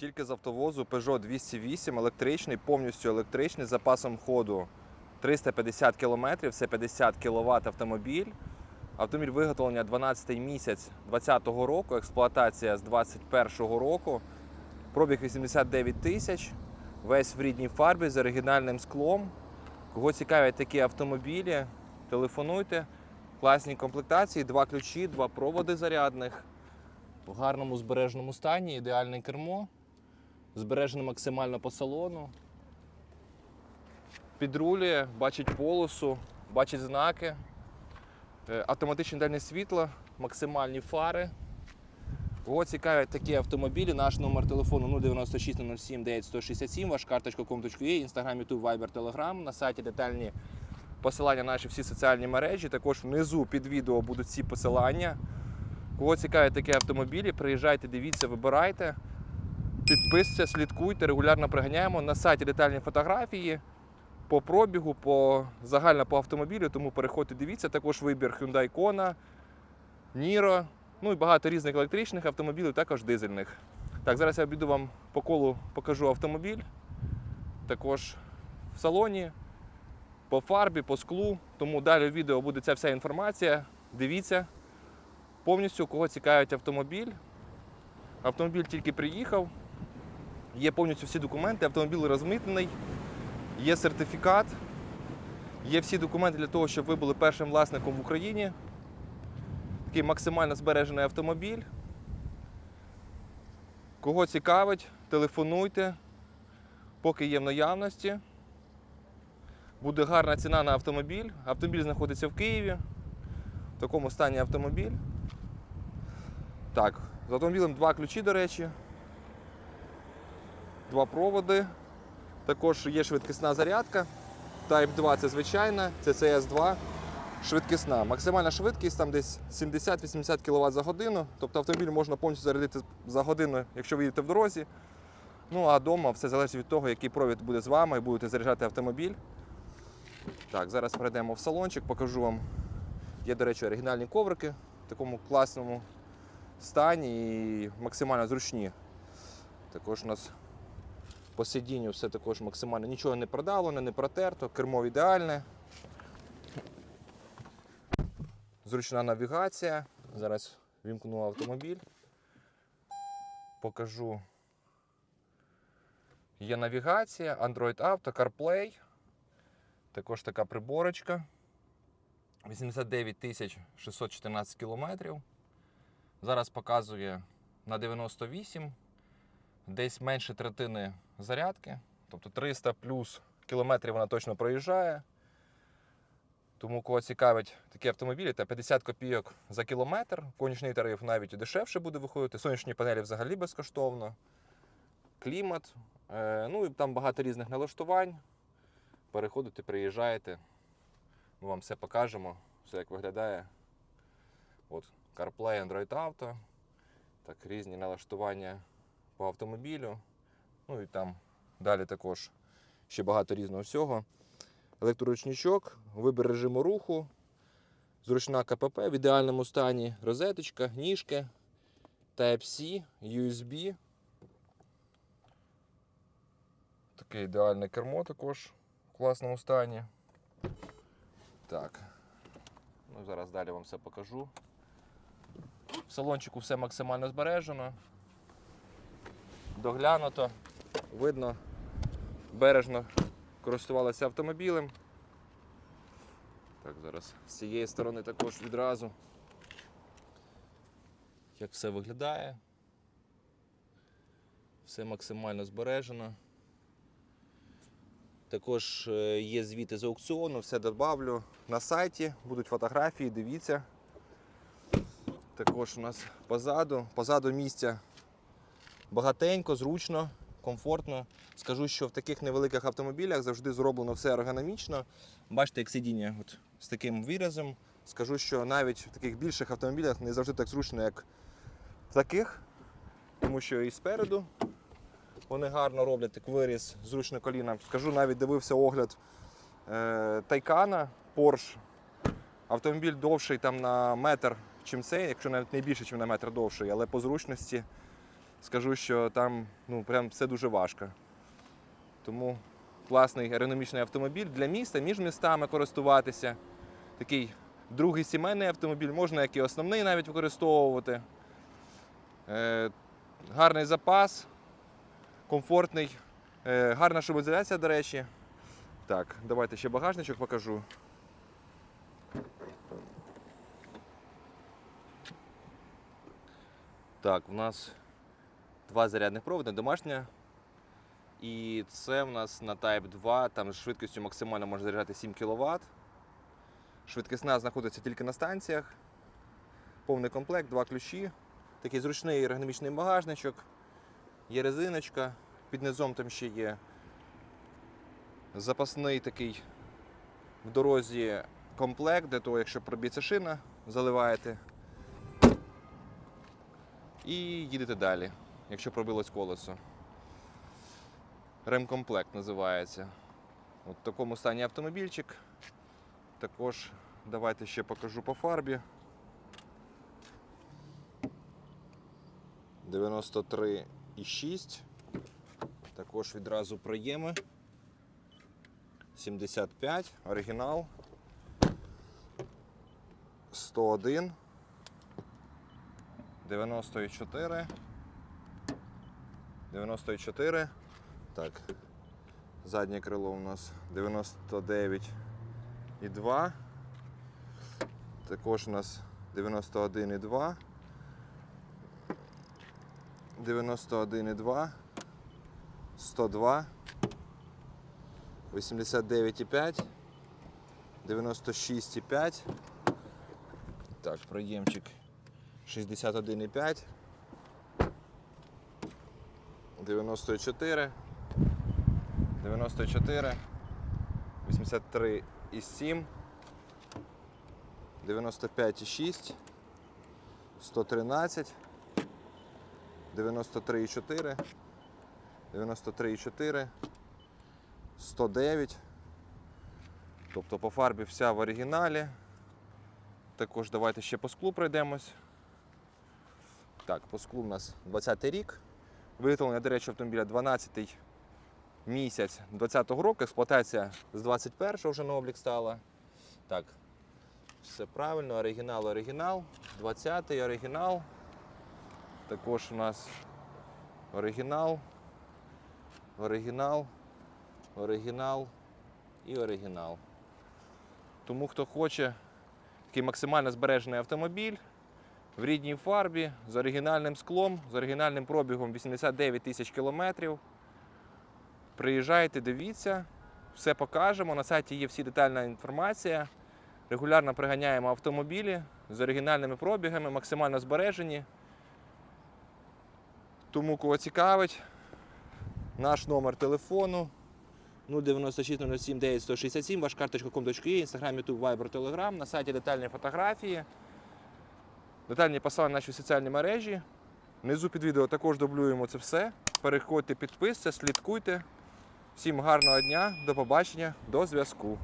Тільки з автовозу Peugeot 208 електричний, повністю електричний, з запасом ходу 350 км, це 50 кВт автомобіль. Автомобіль виготовлення 12 місяць 2020 року, експлуатація з 2021 року. Пробіг 89 тисяч, весь в рідній фарбі з оригінальним склом. Кого цікавлять такі автомобілі, телефонуйте. Класні комплектації, два ключі, два проводи зарядних. В гарному збереженому стані, ідеальне кермо. Збережено максимально по салону. Підрулює, бачить полосу, бачить знаки. Е, Автоматичне дальне світло, максимальні фари. Кого цікавлять такі автомобілі, наш номер телефону 096 07 9167, ваш карточка com.ua, інстаграм, ютуб, вайбер, телеграм. На сайті детальні посилання на наші всі соціальні мережі. Також внизу під відео будуть ці посилання. Кого цікавлять такі автомобілі, приїжджайте, дивіться, вибирайте. Підписуйтесь, слідкуйте, регулярно приганяємо. На сайті детальні фотографії по пробігу, по загально по автомобілю, тому переходьте, дивіться. Також вибір Hyundai Kona, Niro, ну і багато різних електричних автомобілів, також дизельних. Так, зараз я обіду вам по колу покажу автомобіль. Також в салоні, по фарбі, по склу. Тому далі в відео буде ця вся інформація. Дивіться. Повністю кого цікавить автомобіль. Автомобіль тільки приїхав. Є повністю всі документи, автомобіль розмитнений, є сертифікат, є всі документи для того, щоб ви були першим власником в Україні. Такий максимально збережений автомобіль. Кого цікавить, телефонуйте, поки є в наявності. Буде гарна ціна на автомобіль. Автомобіль знаходиться в Києві. В такому стані автомобіль. Так, з автомобілем два ключі, до речі два проводи. Також є швидкісна зарядка. Type 2 це звичайна, це CS2 швидкісна. Максимальна швидкість там десь 70-80 кВт за годину. Тобто автомобіль можна повністю зарядити за годину, якщо ви їдете в дорозі. Ну а вдома все залежить від того, який провід буде з вами і будете заряджати автомобіль. Так, зараз перейдемо в салончик, покажу вам. Є, до речі, оригінальні коврики в такому класному стані і максимально зручні. Також у нас по сидінню все також максимально нічого не продавлено, не протерто, кермо ідеальне. Зручна навігація. Зараз вімкну автомобіль. Покажу. Є навігація, Android Auto, CarPlay. Також така приборочка. 89 614 кілометрів. Зараз показує на 98 десь менше третини зарядки, тобто 300 плюс кілометрів вона точно проїжджає. Тому кого цікавить такі автомобілі, та 50 копійок за кілометр, конічний тариф навіть дешевше буде виходити, сонячні панелі взагалі безкоштовно, клімат, е, ну і там багато різних налаштувань. Переходите, приїжджаєте, ми вам все покажемо, все як виглядає. От CarPlay, Android Auto, так, різні налаштування по автомобілю. Ну і там далі також ще багато різного всього. Електроручничок, вибір режиму руху, зручна КПП в ідеальному стані, розеточка, ніжки, Type-C, USB. Таке ідеальне кермо також в класному стані. Так. Ну, зараз далі вам все покажу. В салончику все максимально збережено доглянуто, видно, бережно користувалися автомобілем. Так, зараз з цієї сторони також відразу. Як все виглядає. Все максимально збережено. Також е, є звіти з аукціону, все добавлю на сайті, будуть фотографії, дивіться. Також у нас позаду, позаду місця багатенько, зручно, комфортно. Скажу, що в таких невеликих автомобілях завжди зроблено все ергономічно. Бачите, як сидіння от, з таким виразом. Скажу, що навіть в таких більших автомобілях не завжди так зручно, як в таких, тому що і спереду вони гарно роблять так виріз, зручно коліна. Скажу, навіть дивився огляд е, Тайкана, Porsche. Автомобіль довший там на метр, чим цей, якщо навіть не більше, ніж на метр довший, але по зручності скажу, що там ну, прям все дуже важко. Тому класний ерономічний автомобіль для міста, між містами користуватися. Такий другий сімейний автомобіль, можна як і основний навіть використовувати. Е, гарний запас, комфортний, е, гарна шумоізоляція, до речі. Так, давайте ще багажничок покажу. Так, у нас два зарядних проводи, домашня. І це в нас на Type 2, там з швидкістю максимально може заряджати 7 кВт. Швидкісна знаходиться тільки на станціях. Повний комплект, два ключі. Такий зручний ергономічний багажничок. Є резиночка, під низом там ще є запасний такий в дорозі комплект, для того, якщо проб'ється шина, заливаєте. І їдете далі, якщо пробилось колесо. Ремкомплект називається. От в такому стані автомобільчик. Також давайте ще покажу по фарбі. 93,6. Також відразу проєми. 75, оригінал. 101. 94. 94. Так. Заднє крило у нас 99 і 2. Також у нас 91 і 2. 91 і 2. 102. 89 і 5. 96 і 5. Так, проємчик 61 і 5. 94. 94, 83 і 7, 95 і 6, 113, 93 і 4, 93 і 4, 109. Тобто по фарбі вся в оригіналі. Також давайте ще по склу пройдемось. Так, по склу у нас 20 рік. Виготовлення, до речі, автомобіля 12 місяць 20-го року. Експлуатація з 21-го вже на облік стала. Так, все правильно, оригінал, оригінал. 20-й оригінал. Також у нас оригінал, оригінал, оригінал і оригінал. Тому хто хоче такий максимально збережений автомобіль в рідній фарбі з оригінальним склом, з оригінальним пробігом 89 тисяч кілометрів. Приїжджайте, дивіться, все покажемо. На сайті є всі детальна інформація. Регулярно приганяємо автомобілі з оригінальними пробігами, максимально збережені. Тому кого цікавить, наш номер телефону 096 07 9 167, ваш карточка.com.ua, інстаграм, ютуб, вайбер, телеграм. На сайті детальні фотографії, детальні посилання на наші соціальні мережі. Внизу під відео також дублюємо це все. Переходьте, підписуйтесь, слідкуйте. Всім гарного дня, до побачення, до зв'язку.